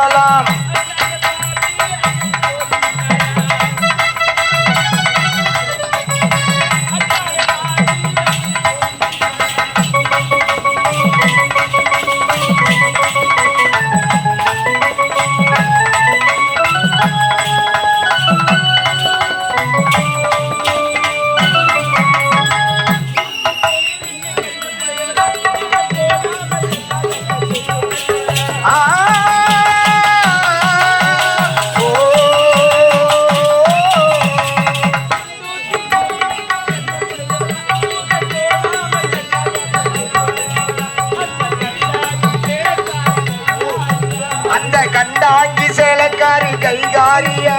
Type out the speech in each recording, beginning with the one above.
salam அந்த கண்டாங்கி சேலக்காரி கைகாரியா?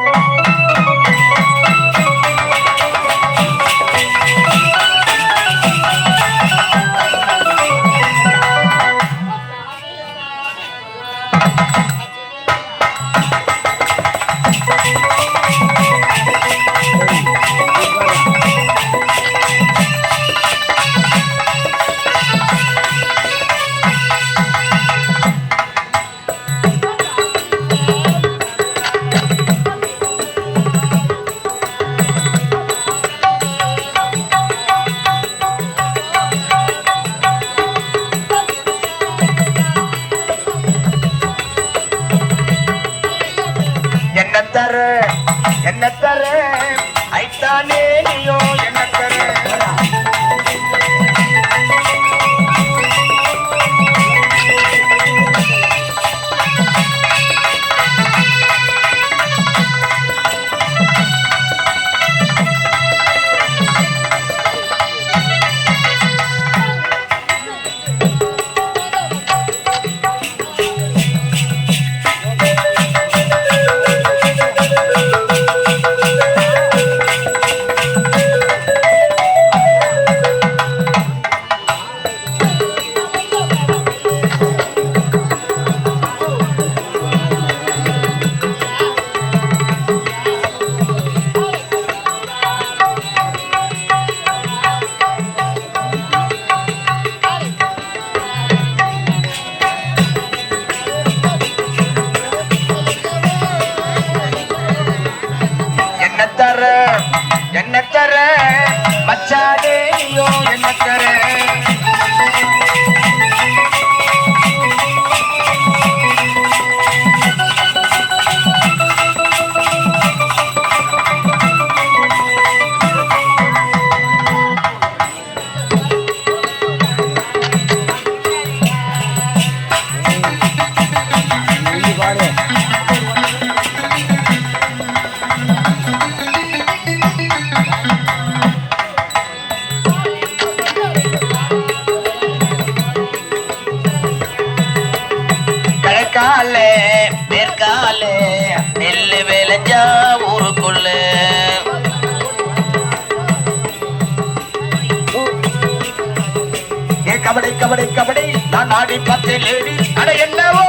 கபடி கபடி கபடி. நான் ஆடி பத்து லேடி. அட என்னவோ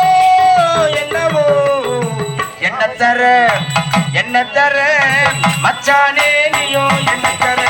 என்னவோ. என்ன தர என்ன தர மச்சானே நீயோ என்ன தர.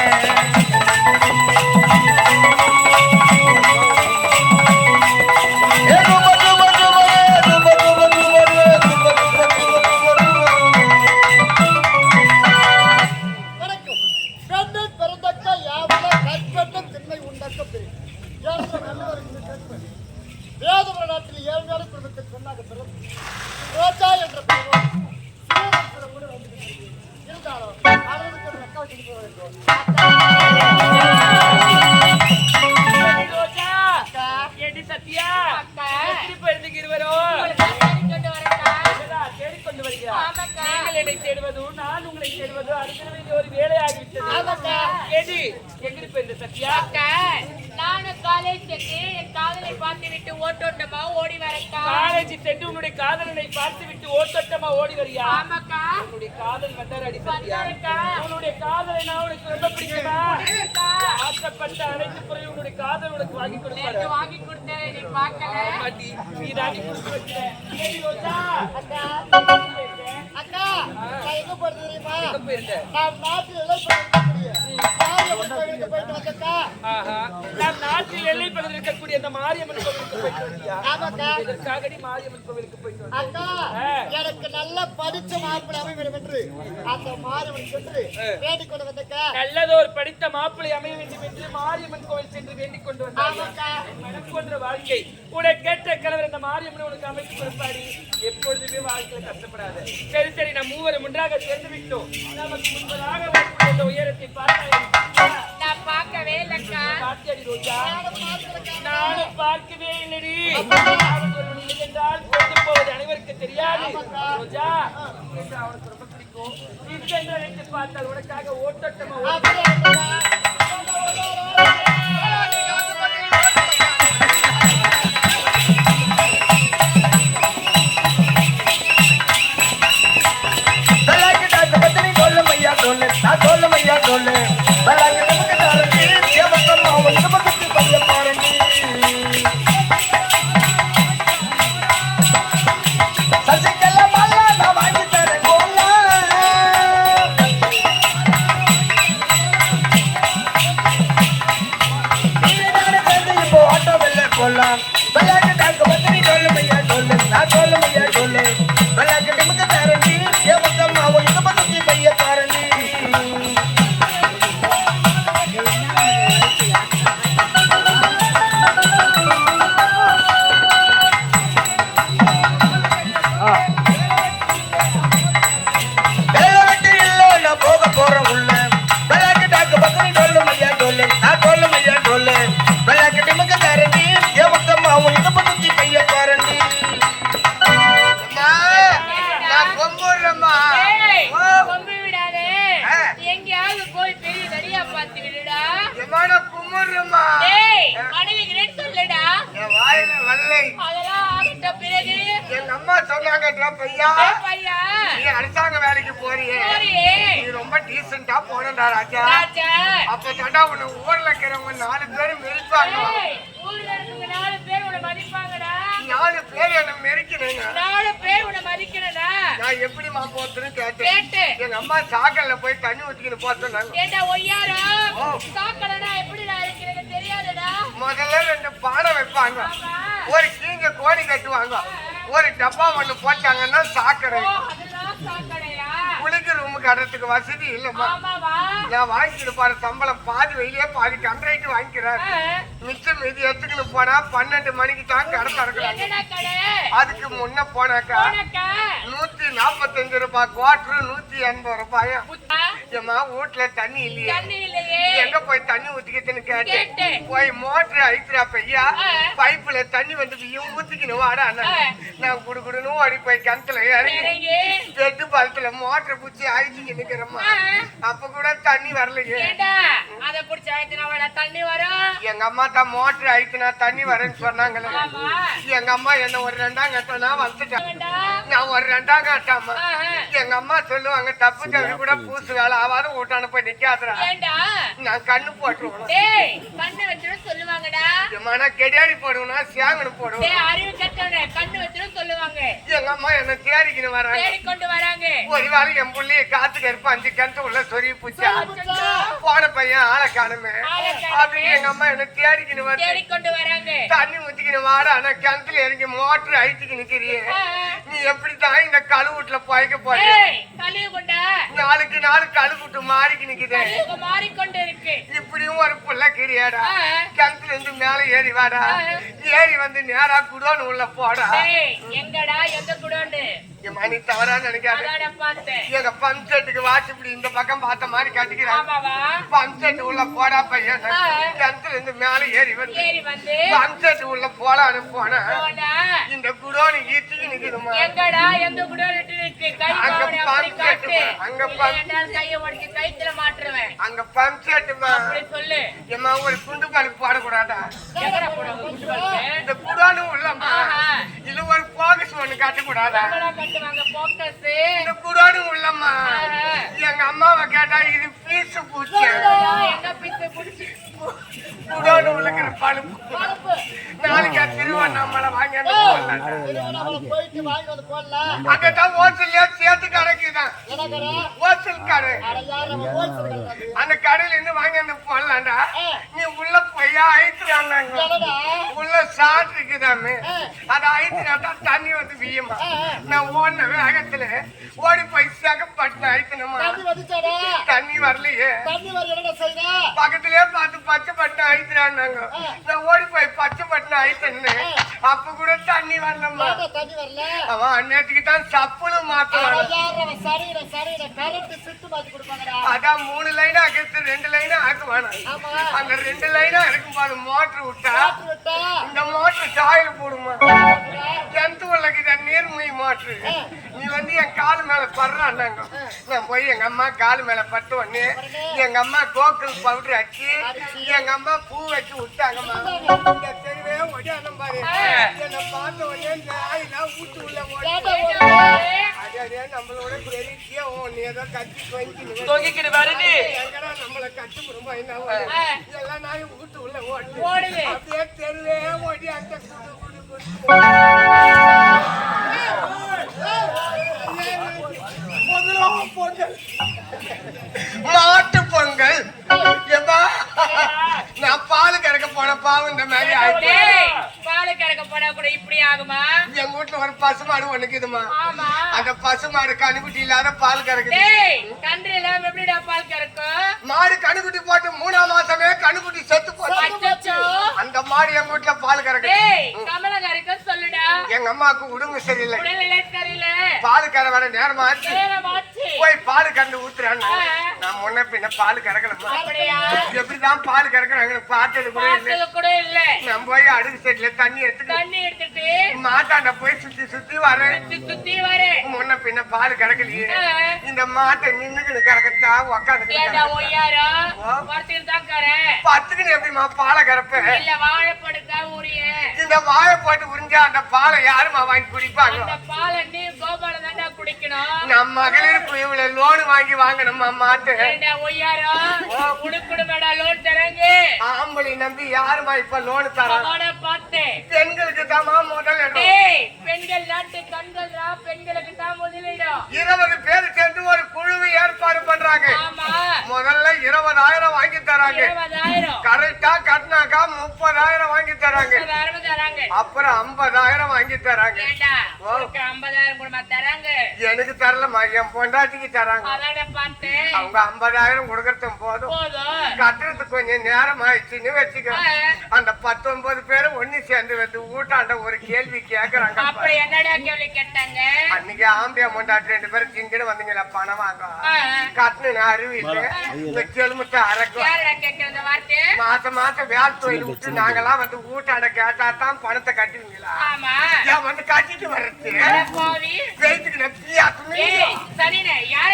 சத்யா எப்படி போயிருந்தீங்க இருவரும் நீங்கள் என்னை நான் உங்களை தேடுவதும் அடுத்த ஒரு வேலையாகிவிட்டது ஏடி எங்கிட்டு போயிருந்த சத்யா? காலேஜ் சென்று என் காதலை பார்த்து விட்டு ஓட்டோட்டமா ஓடி வரக்கா காலேஜ் சென்று உன்னுடைய காதலனை பார்த்து விட்டு ஓட்டோட்டமா ஓடி வரியா? ஆமாக்கா. உன்னுடைய காதல் வந்தார் அடி. உன்னுடைய காதலை நான் உனக்கு ரொம்ப. ஆசைப்பட்ட அனைத்து பிறகு உன்னுடைய காதல் உனக்கு வாங்கி எனக்கு வாங்கி கொடுத்தேன் நீ பார்க்கல. நீ தாண்டி கொடுத்து வச்ச. ஏடி ரோஜா, அக்கா. அக்கா. நான் எங்க போறது தெரியுமா? எங்க போயிருந்த? நான் நாட்டில் எல்லாம் நாட்டில் எல்லை பகுதியில் இருக்கக்கூடிய அந்த மாரியம்மன் கோவிலுக்கு போயிட்டு இதற்காகடி மாரியம்மன் கோவிலுக்கு போயிட்டு. அக்கா எனக்கு நல்ல படிச்ச மாப்பிள்ளை அமைய வேண்டும் என்று. அந்த மாரியம்மன் சென்று வேண்டிக் கொண்டு வந்தக்கா. நல்லதொரு படித்த மாப்பிள்ளை அமைய வேண்டும் என்று மாரியம்மன் கோவில் சென்று வேண்டிக் கொண்டு. மனம் போன்ற வாழ்க்கை. உனக்கு கேட்ட கலவர் இந்த மாரியம்மன் உனக்கு அமைத்து கொடுப்பாடி. எப்பொழுதுமே வாழ்க்கையில கஷ்டப்படாத. சரி சரி நாம் மூவரும் ஒன்றாக சேர்ந்து விட்டோம். நமக்கு முன்பதாக நான் பார்க்கவே இல்லக்கா ரோஜா நானும் பார்க்கவே இல்லடி என்றால் கொண்டு போவது அனைவருக்கு தெரியாது ரோஜா அவனுக்கு ரொம்ப பிடிக்கும் பார்த்தால் உனக்காக ஓட்டோட்டமா நான் எப்படிமா போத்துன்னு கேட்டேன். கேட்டு. எங்க அம்மா சாக்கல்ல போய் தண்ணி ஊத்திக்கிட்டு தெரியாதுடா. முதல்ல ரெண்டு பானை வைப்பாங்க. ஒரு கீங்க கோணி கட்டுவாங்க. ஒரு டப்பா ஒண்ணு போட்டாங்கன்னா சாக்கடை. குளிக்க ரூமுக்கு கடத்துக்கு வசதி இல்லம்மா. நான் வாங்கிட்டு போற சம்பளம் பாதி வெளியே பாதி கண்ட்ரைட்டு வாங்கிக்கிறாரு. ஆ, மிச்சம் மீதி எடுத்துக்கிட்டு போனா பன்னெண்டு மணிக்கு தான் கடை திறக்கிறாங்க அதுக்கு முன்ன போனாக்கா நூத்தி நாப்பத்தஞ்சு ரூபாய் குவாட்டர் நூத்தி எண்பது ரூபாயும் புத்தா ஏம்மா வீட்டுல தண்ணி இல்லையே. எங்க போய் தண்ணி ஊத்திக்கிட்டுன்னு கேட்டேன். போய் மோட்டர் அழிக்கிறா பையா. பைப்புல தண்ணி வந்து பிய்யும் ஊத்திக்கணும் வாடா. நான் குடுக்குடுன்னு ஓடி போய் கிணத்துல இறங்கி பெட்டு பழத்துல மோட்டர் பிடிச்சி அழிச்சிக்கு நிக்கிறம்மா. ஆ. அப்ப கூட தண்ணி வரலையே. அத புடிச்ச தண்ணி வரும். எங்க அம்மா தான் மோட்டர் அழிக்கினா தண்ணி வரேன்னு சொன்னாங்களே. எங்க அம்மா என்ன ஒரு ரெண்டாம் கட்டனா வந்துட்டேன். நான் ஒரு ரெண்டாம் காட்டாமா. எங்க அம்மா சொல்லுவாங்க தப்பு தவறி கூட பூசு வேலை ஆவாத வீட்டான போய் நிக்காதுடா. நான் கண்ணு போட்டுருவேன். டேய் கண்ணு வச்சிரும் சொல்லுவாங்கடா. மன கெடியாடி போடுவேனா சேங்கன்னு போடுவேன்? டேய் அறிவு கட்டவனே கண்ணு வச்சிரும் சொல்லுவாங்க. எங்க அம்மா என்ன தேடிக்கின்னு வராங்க. தேடி கொண்டு வராங்க. ஒரு வாரம் என் புள்ளைய காத்து கருப்பு அஞ்சு கிணத்து உள்ள சொருகி பூச்சா போன பையன் ஆளை காணுமே ஆளை காணுமே. அப்படி எங்க அம்மா என்ன தேடிக்கின்னு வந்து வராங்க தண்ணி ஊத்திக்கின்னு வாட ஆனா கிணத்துல இறங்கி மோட்டர் அழிச்சுக்கு நிக்கிறியே. நீ எப்படித்தான் இந்த கழுவுட்டுல பழைக்க போற கொண்டா நாளுக்கு நாள் கழுவுட்டு மாறிக்கு நிக்குதே. மாறிக்கொண்டு இருக்கு இப்படியும் ஒரு புள்ள கிரியாடா. கிணத்துல இருந்து மேல ஏறி வாடா. ஏறி வந்து நேரா குடோன்னு உள்ள போடா. எங்கடா எந்த குடோண்டு என் மணி தவறா நினைக்காத. எங்க பம்ப் செட்டுக்கு வாட்ச் இப்படி இந்த பக்கம் பார்த்த மாதிரி கட்டிக்கிறான். செட்டு உள்ள போடா பையன். கிணத்துல இருந்து மேல ஏறி வந்து ஏறி வந்து பம்ப் செட்டு உள்ள போலான்னு போனா. இந்த குடோனு ஈத்துக்கு நிக்குதுமா எங்கடா எந்த குடோன் கை அங்க பாவனை அப்படி பாம்பு காட்டு. கேட்டுமா, அங்க பாம்பு. இல்லைன்னா கையை உடைச்சு கைத்துல மாட்டுருவேன் அங்க பம்ப் செட்டுமா அப்படி சொல்லு. ஏம்மா ஒரு குண்டு பாலுக்கு போடக்கூடாதா? எங்கடா குண்டு? இந்த குடோனு உள்ளம்மா. ஆஹா. இது ஒரு போகஸ் ஒண்ணு காட்டக்கூடாதா? கட்டுவாங்க போக்கஸ் இந்த குடோனு. எங்க அம்மாவை கேட்டா இது பீஸ் பூச்சி. எங்க பிச்சு? குடோனு உள்ளக்கிற பழுப்பு. நாளைக்கு திருவண்ணாமலை வாங்கி போயிட்டு வாங்கி வந்து போடலாம். அங்கதான் ஹோட்டல்ல சேர்த்து கடைக்குதான் ஹோட்டல் கடை. அந்த கடையில இருந்து வாங்கி வந்து போடலாம்டா. போய் ஐத்துறாங்க உள்ள சாட் இருக்குதாமே அது ஐத்துனா தண்ணி வந்து வீயுமா? நான் ஓடின வேகத்துல ஓடி போய் சகப்பட்டு ஐத்தணுமா தண்ணி வரலையே. தண்ணி வர என்னடா செய்தா பக்கத்திலே பார்த்து பச்சை பட்டு ஐத்துறாங்க நான் ஓடி போய் பச்சை பட்டு ஐத்தன்னு. அப்ப கூட தண்ணி வரலம்மா. அவன் அன்னைக்கு தான் சப்புனு மாத்துவான் அதான் மூணு லைனா ஆக்கிறது ரெண்டு லைனா ஆக்குவானா. அந்த ரெண்டு லைனா இருக்கும்போது மோட்டர் விட்டா காற்று விட்டா? இந்த மோட்டர் சாயில் போடுமா? கிணத்து உள்ளக்கு நீர்மொழி மோட்டர் நீ வந்து என் கால் மேல படுறாண்டாங்க நான் போய் எங்க அம்மா கால் மேல பட்டு உடனே எங்க அம்மா கோக்குல் பவுடர் அடிச்சு எங்க அம்மா பூ வச்சு விட்டாங்கம்மா. இந்த தெருவே ஒடியானம் பாரு. என்னை பார்த்த உடனே நாயெல்லாம் ஊட்டு உள்ள ஓடி? அதே அதே நம்மளோட பெரிய நீ ஏதோ கட்டி தொங்கிக்கிட்டு வருது எங்கடா நம்மள கட்டு குடும்பம் என்ன எல்லாம் நாயும் வீட்டு உள்ள ஓடி அப்படியே தெருவே ஓடி அந்த மாட்டு பொங்கல். நான் பால் கறக்க போன பாவம் இந்த மாதிரி ஆயிடுச்சு பால் கறக்க போனா கூட இப்படி ஆகுமா? எங்க வீட்டுல ஒரு பசுமாடு ஒண்ணுக்குதுமா ஆமா. அந்த பசுமாடு கணுக்குட்டி இல்லாத பால் கறக்குது. கன்று எல்லாம் எப்படிடா பால் கறக்கும்? மாடு கணுக்குட்டி போட்டு மூணாம் மாசமே கணுக்குட்டி செத்து போச்சு. அச்சச்சோ. அந்த மாடு எங்க வீட்டுல பால் கறக்குது. டேய் கமல கறக்க சொல்லுடா எங்க அம்மாவுக்கு உடம்பு சரியில்லை. பால் கற வர நேரம் ஆச்சு. போய் பால் கறந்து ஊத்துறான்னு. ஆ. நான் முன்ன பின்ன பால் கறக்கலமா எப்படிதான் பால் கறக்குறாங்க பார்த்தது கூட இல்லை. கூட இல்ல. நான் போய் அடுக்கு செட்ல தண்ணி எடுத்துட்டு தண்ணி எடுத்துட்டு மாட்டாண்ட போய் சுத்தி சுத்தி வரேன். சுத்தி வரேன். முன்ன பின்ன பால் கறக்கலையே. இந்த மாட்டை நின்னுக்கிட்டு கறக்கத்தா ஏண்டா உக்காந்து ஒய்யாரா? தான் கறேன் பத்துக்குன்னு எப்படிமா பாலை கறப்ப? இல்ல வாழைப்படுக்கா உரிய இந்த வாழை போட்டு உறிஞ்சா அந்த பாலை யாருமா வாங்கி குடிப்பாங்க? அந்த பாலை நீ கோபால தாண்டா குடிக்கணும். நம் மகளிர் குழுவுல லோன் வாங்கி வாங்கணுமா மாட்டு ஏண்டா ஒய்யாரா? குடுக்குடுமேடா லோன் தரங்க. ஆம்பளை நம்பி யாருமா இப்ப லோன் தரா? பார்த்தேன். பெண்களுக்கு தாமா முதல் பெண்கள் நாட்டு கண்கள்ரா பெண்களுக்கு தான் முதலிடம். இருபது பேர் சேர்ந்து ஒரு குழுவை ஏற்பாடு பண்றாங்க. ஆமா. முதல்ல இருபதாயிரம் வாங்கி தராங்க. கரெக்டா கட்டினாக்கா முப்பதாயிரம் வாங்கி தராங்க. அப்புறம் ஐம்பதாயிரம் வாங்கி தராங்க. ஐம்பதாயிரம் குடும்பம் தராங்க. எனக்கு தரலமா என் பொண்டாட்டிக்கு தராங்க. அவங்க ஐம்பதாயிரம் கொடுக்கறதும் போதும். கட்டுறதுக்கு கொஞ்சம் நேரம் ஆயிடுச்சுன்னு வச்சுக்கோ. அந்த பத்தொன்பது பேரும் ஒண்ணு சேர்ந்து வந்து ஊட்டாண்ட ஒரு கேள்வி கேக்குறாங்க அப்படி என்னடா கேள்வி கேட்டாங்க? அன்னைக்கு ஆம்பியா முண்டாட்டி ரெண்டு பேரும் சிங்கிடு வந்தீங்களா பணம் வாங்க ஆ, கட்டுன அறிவு இல்லை. வார்த்தை? மாசம் மாசம் வேலை தொழில் விட்டு நாங்கெல்லாம் வந்து ஊட்டாண்ட கேட்டா தான் பணத்தை கட்டுவீங்களா? வந்து கட்டிட்டு வர்றது? வெயிட்டுக்கு யார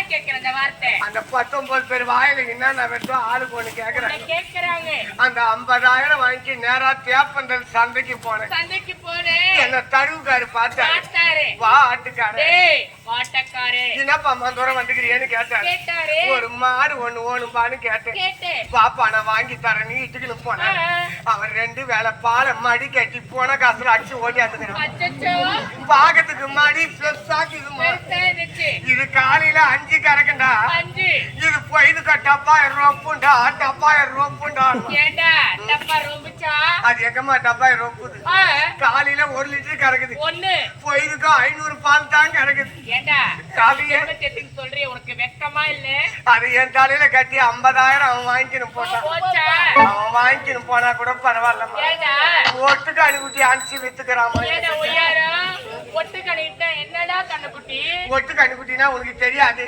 வார்த்தை? அந்த பத்தொன்பது பேர் வாயில என்னென்ன வெட்டும் ஆளுக்கு ஒண்ணு கேக்குறாங்க. அந்த ஐம்பதாயிரம் வாங்கி நேரா தேப்பந்தல் சந்தைக்கு போனேன். சந்தைக்கு போனேன் என்ன உன்னை தழுவுக்காரு பார்த்தாரு. வா ஆட்டுக்காரு. வாட்டக்காரு. என்னப்பா அம்மா தூரம் வந்துக்கிறியேன்னு கேட்டாரு கேட்டாரு. ஒரு மாடு ஒண்ணு ஓணுப்பான்னு கேட்டேன். கேட்டேன். பாப்பா நான் வாங்கி தரேன் நீ இட்டுக்குன்னு போனேன் அவன் ரெண்டு வேலை பாலை மடி கட்டி போன காசுல அடிச்சு ஓட்டியாந்துக்கிறான் அச்சச்சோ. மடி இருந்துச்சு. இது காலையில அஞ்சு கறக்குண்டா அஞ்சு. இது பொய்துக்கா டப்பாயிரம் ரொப்புண்டா டப்பாயிரம் ரொப்புண்டா ஏண்டா டப்பா ரொம்பிச்சா? அது எங்கம்மா டப்பாயிரம் ஆ, காலையில ஒரு லிட்டர் கறக்குது. ஒண்ணு. பொய்துக்கா ஐநூறு பால் தான் கறக்குது. ஏண்டா? எண்பத்தெட்டுக்கு சொல்றிய உனக்கு வெக்கமா இல்ல? அது என் தலையில கட்டி ஐம்பதாயிரம் அவன் வாங்கிக்கணும் போட்டான். அவன் வாங்கிக்கணும் போனா கூட பரவாயில்லம்மா ஏண்டா? ஒட்டுக்கு அனுப்பிட்டு அனுப்பிச்சு வித்துக்கிறான் ஒட்டு கண்ணுக்குட்டி? அனுப்பிட்டினா உனக்கு தெரியாது.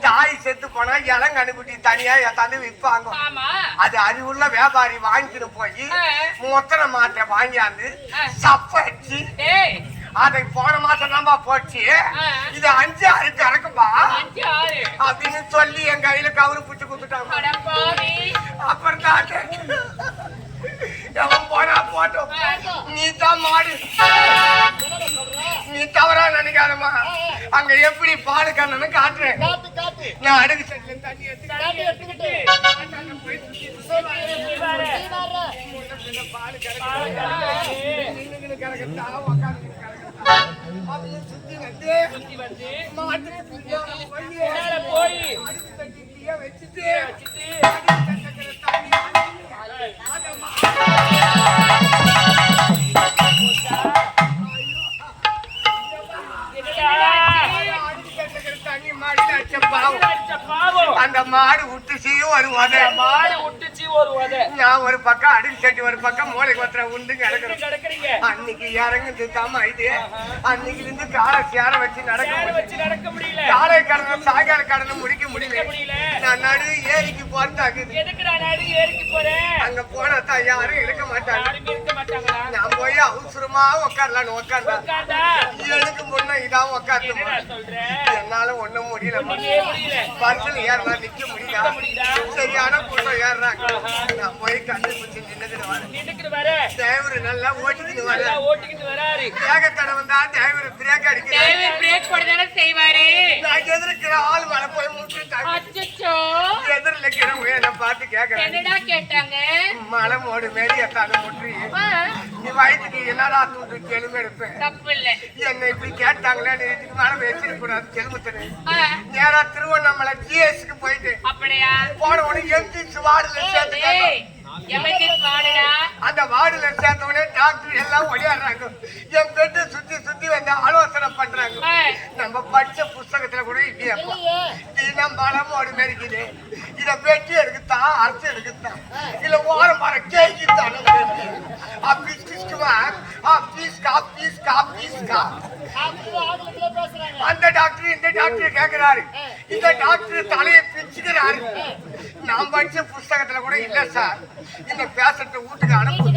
தாய் செத்து போனா இளம் கணுக்குட்டி தனியா எத்தாந்து விற்பாங்க அது அறிவுள்ள வியாபாரி வாங்கிட்டு போய். மொத்தன மாட்டை வாங்கியாந்து ஆ. அதை போன மாசம் தான்பா போச்சு. இது அஞ்சு ஆறு கறக்கும்பா அஞ்சு ஆறு. அப்படின்னு சொல்லி என் கையில கவுரு புடிச்சு கொடுத்துட்டாங்க அப்புறம் தான் எவன் போனா போட்டோம். நீ தான் மாடு. நீ தவறா நினைக்காதம்மா. அங்க எப்படி பால் கண்ணனு காட்டுறேன். காட்டு காட்டு. நான் அடுக்கு செட்டில தண்ணி எடுத்து காட்டு எடுத்துக்கிட்டு. பால் நின்னுக்கின்னு கறக்கத்தா, உக்காந்துக்கின்னு மாட்டுக்கு போய். வச்சுட்டு. வச்ச பாவம். அடிச்ச பாவம். அந்த மாடு விட்டுச்சு ஒரு உதை மாடு விட்டுச்சு ஒரு உதை. நான் ஒரு பக்கம் அடுக்கு சட்டி ஒரு பக்கம் மூளைக்கு ஒருத்தர உண்டு கிடக்குறீங்க? அன்னைக்கு இறங்குது தாமா இது. அன்னைக்கு இருந்து காலை சேர வச்சு நடக்க வச்சு நடக்க முடியல. காலை கடனை சாயங்கால கடனை முடிக்க முடியல. நான் நடு ஏரிக்கு போறதாக்குது எதுக்கு நான் நடு ஏறிக்கு போறேன் அங்க போனா தான் யாரும் இருக்க மாட்டாங்க. இருக்க நான் போய் அவசரமா உட்காரலான்னு உட்கார்ந்தா உட்கார்ந்தா எனக்கு முன்ன இதான் சொல்ற? என்னால ஒண்ணும் முடியல. பரிசல் ஏறலாம் நிக்க முடியல முடியுதா? சரியான கூட்டம் ஏறுறாங்க நான் போய் கண்டுபிடிச்சு நின்னுக்கிட்டு வரேன். நின்னுக்கிட்டு வர. டிரைவர் நல்லா ஓட்டிக்கிட்டு நல்லா ஓட்டிக்கிட்டு வராரு. வேகத்தடை வந்தா டிரைவர் பிரேக் அடிக்கிறாரு. டிரைவர் பிரேக் போடுதானே செய்வாரு. நான் எதிர்க்கிற ஆள் மேல போய் முட்டுட்டாங்க என்னடா கேட்டாங்க? மலை மோடு மாரி எத்தாந்து முற்றி நீ வயிற்றுக்கு என்னடா தூண்டு கெலும்பு எடுப்பேன். தப்பு இல்ல. என்னை இப்படி கேட்டாங்களே? நீ இதுக்கு மேல வச்சிருக்க கூடாது கெலும்புத்தனு ஆ, நேரா திருவண்ணாமலை ஜிஎஸ்க்கு போயிட்டு. அப்படியா? போன உடனே ஏய், எமர்ஜென்சி வார்டுடா அந்த வார்டுல சேர்த்த உடனே டாக்டர் எல்லாம் ஓடியாடுறாங்க என் பெட்டு சுத்தி சுத்தி வந்து ஆலோசனை பண்றாங்க. ஆ, நம்ம படிச்ச புஸ்தகத்துல கூட இல்லையே தினம் பலம் ஒரு மெரிக்குது இத வெட்டி எடுக்குத்தா அரைச்சு எடுக்குத்தா? இல்ல ஓரம் மர கேக்குத்தான் அப்பீஸ் கிஸ்குமா அப்பீஸ் கா பீஸ் கா பீஸ் அந்த டாக்டர் இந்த டாக்டர் கேக்குறாரு. இந்த டாக்டர் தலையை பிச்சுக்கிறாரு. நான் படிச்ச புஸ்தகத்துல கூட இல்ல சார். இந்த பேஷண்ட்டை வீட்டுக்கு அனுப்பு.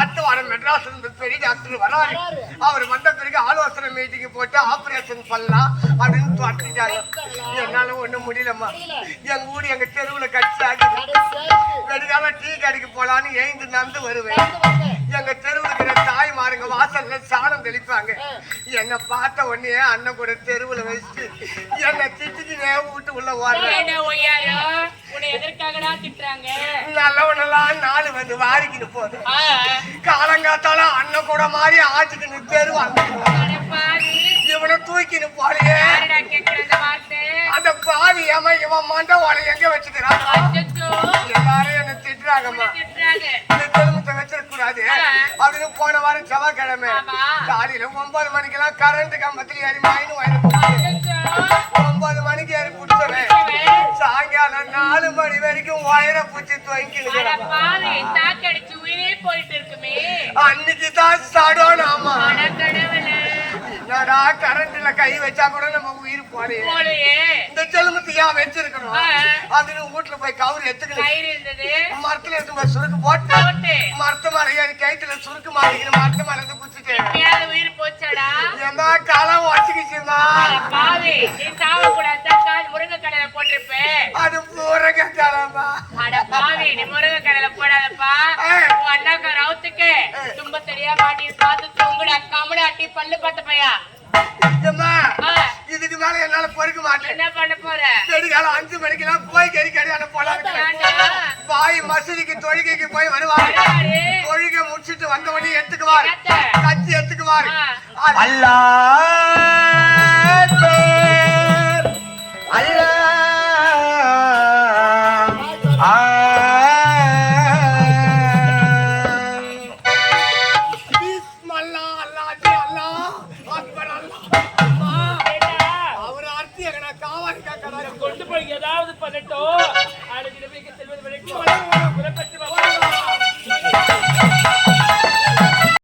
அடுத்த வாரம் மெட்ராஸ் இருந்து பெரிய டாக்டர் வராரு. அவர் வந்த பிறகு ஆலோசனை மீட்டிங் போட்டு ஆபரேஷன் பண்ணலாம் அப்படின்னு தோட்டிட்டாங்க என்னால ஒண்ணும் முடியலம்மா. எங்க ஊர் எங்க தெருவுல கட்சி ஆகுது. வெடிக்காம டீ கடைக்கு போலான்னு எழுந்து நடந்து வருவேன். எங்க தெருவுல இருக்கிற தாய்மாருங்க வாசல்ல சாணம் தெளிப்பாங்க. என்ன பார்த்த உடனே அண்ணன் கூட தெருவுல வச்சுட்டு என்ன திட்டிக்கினே வீட்டு உள்ள நல்லவனெல்லாம் நாலு வந்து வாரிக்கிட்டு போகுது. காலங்காத்தால அண்ணன் கூட மாதிரி ஆச்சுக்கின்னு தெரு அட பாவி, இவனை தூக்கின்னு போறியே அந்த பாவி ஏமா இவன் மண்டவாளை எங்க வச்சுக்கிறான்? எல்லாரும் என்ன திட்டுறாங்கம்மா திட்டுறாங்க இந்த அப்படின்னு போன வாரம் செவ்வாய்க்கிழமை. காலையில ஒன்பது மணிக்கெல்லாம் கரண்ட் கம்பத்துல ஏறி மாயின்னு வயிறு ஒன்பது மணிக்கு ஏறி பிடிச்சவன். சாயங்காலம் நாலு மணி வரைக்கும் வயிற பூச்சி இருக்குமே. அன்னைக்கு தான் சடோன் ஆமா அட கடவுளே, என்னடா கரண்ட்ல கை வச்சா கூட நம்ம உயிர் போலையே இந்த தெலுங்குத்து ஏன் வச்சிருக்கணும். அதுன்னு வீட்டுல போய் கவுரு எடுத்துக்கணும் மரத்துல இருந்து சுருக்கு போட்டு மரத்து மலை ஏறி கைத்துல சுருக்கு மாட்டிக்கணும் மரத்து மலை இருந்து குச்சிட்டு எப்பயாவது உயிர் போச்சாடா? ஏமா காலம் உடச்சுக்கிச்சுமா அட பாவி. நீ சாவக்கூடாது கால் முருங்கைக்கடையில போட்டிருப்பேன் அது அட பாவி நீ முருங்கைக்கடையில போடாதப்பா. ஏய். உன் அண்ணாக்க ரவுத்துக்கு தும்ப சரியா மாட்டி பார்த்து தூங்குடா அடி பல்லு பத்த பையா. அம்மா ஆ, இதுக்கு மேல என்னால பொறுக்க மாட்டேன். என்ன பண்ண போற? வெடிகாலம் அஞ்சு மணிக்கெல்லாம் போய் கறி கறியான போலாம்? பாய் மசூதிக்கு தொழுகைக்கு போய் வருவாரு. தொழுகை முடிச்சிட்டு வந்த உடனே எடுத்துக்குவாரு? கச்சி எடுத்துக்குவாரு. ஆ.